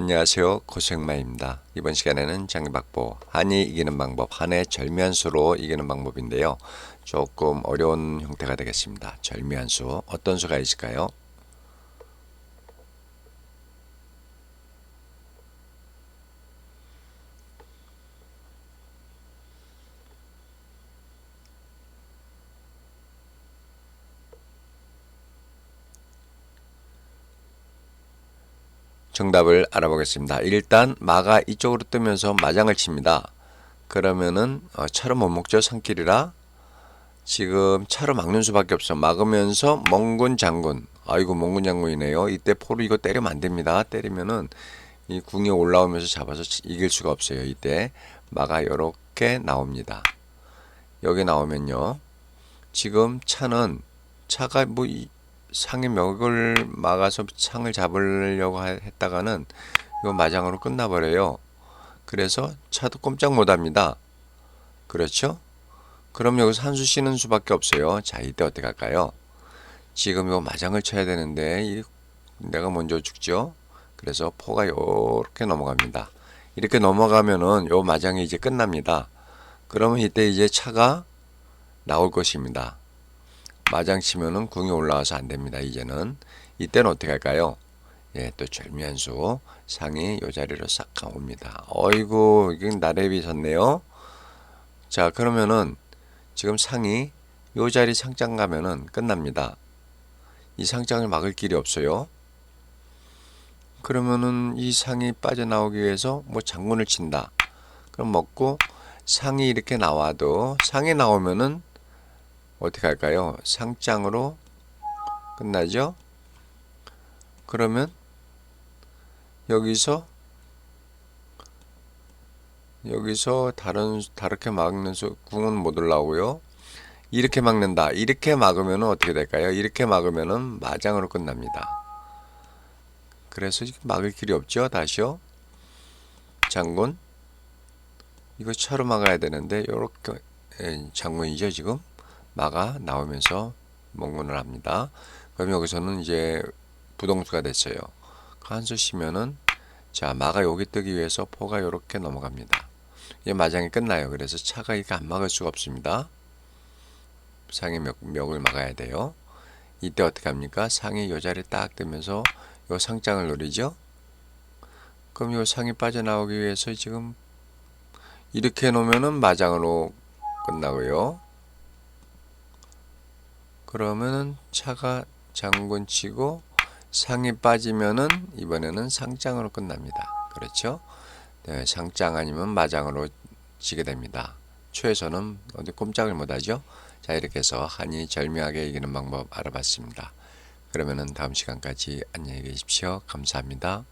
안녕하세요. 고생마입니다. 이번 시간에는 장기박보, 한이 이기는 방법, 한의 절미한수로 이기는 방법인데요. 조금 어려운 형태가 되겠습니다. 절미한수, 어떤 수가 있을까요? 정답을 알아보겠습니다. 일단 마가 이쪽으로 뜨면서 마장을 칩니다. 그러면은 어, 차로 못 먹죠 산길이라 지금 차로 막는 수밖에 없어 막으면서 멍군 장군 아이고 멍군 장군이네요. 이때 포로 이거 때리면 안 됩니다. 때리면은 이 궁이 올라오면서 잡아서 이길 수가 없어요. 이때 마가 이렇게 나옵니다. 여기 나오면요. 지금 차는 차가 뭐 이, 상의 멱을 막아서 상을 잡으려고 했다가는 이거 마장으로 끝나버려요. 그래서 차도 꼼짝 못합니다. 그렇죠? 그럼 여기서 한수 쉬는 수밖에 없어요. 자, 이때 어떻게 할까요? 지금 이거 마장을 쳐야 되는데 이 내가 먼저 죽죠. 그래서 포가 이렇게 넘어갑니다. 이렇게 넘어가면은 요 마장이 이제 끝납니다. 그러면 이때 이제 차가 나올 것입니다. 마장 치면은 궁이 올라와서 안 됩니다. 이제는 이때는 어떻게 할까요? 예, 또 절미한수 상이 요 자리로 싹 가옵니다. 어이구, 이게 나래비 섰네요. 자, 그러면은 지금 상이 요 자리 상장 가면은 끝납니다. 이 상장을 막을 길이 없어요. 그러면은 이 상이 빠져나오기 위해서 뭐 장군을 친다. 그럼 먹고 상이 이렇게 나와도 상이 나오면은 어떻게 할까요? 상장으로 끝나죠? 그러면 여기서 여기서 다른 다르게 막는 수 궁은 못 올라오고요. 이렇게 막는다. 이렇게 막으면 어떻게 될까요? 이렇게 막으면은 마장으로 끝납니다. 그래서 막을 길이 없죠. 다시요. 장군 이거 차로 막아야 되는데 요렇게 장군이죠 지금 마가 나오면서 멍문을 합니다. 그럼 여기서는 이제 부동수가 됐어요. 그 한수 쉬면은 자 마가 여기 뜨기 위해서 포가 이렇게 넘어갑니다. 이제 마장이 끝나요. 그래서 차가 이게 안 막을 수가 없습니다. 상의 멱, 멱을 막아야 돼요. 이때 어떻게 합니까? 상이 요 자리에 딱 뜨면서 요 상장을 노리죠. 그럼 요 상이 빠져나오기 위해서 지금 이렇게 놓으면은 마장으로 끝나고요. 그러면은 차가 장군 치고 상이 빠지면은 이번에는 상장으로 끝납니다. 그렇죠? 네, 상장 아니면 마장으로 지게 됩니다. 초에서는 어디 꼼짝을 못하죠. 자 이렇게 해서 한이 절묘하게 이기는 방법 알아봤습니다. 그러면은 다음 시간까지 안녕히 계십시오. 감사합니다.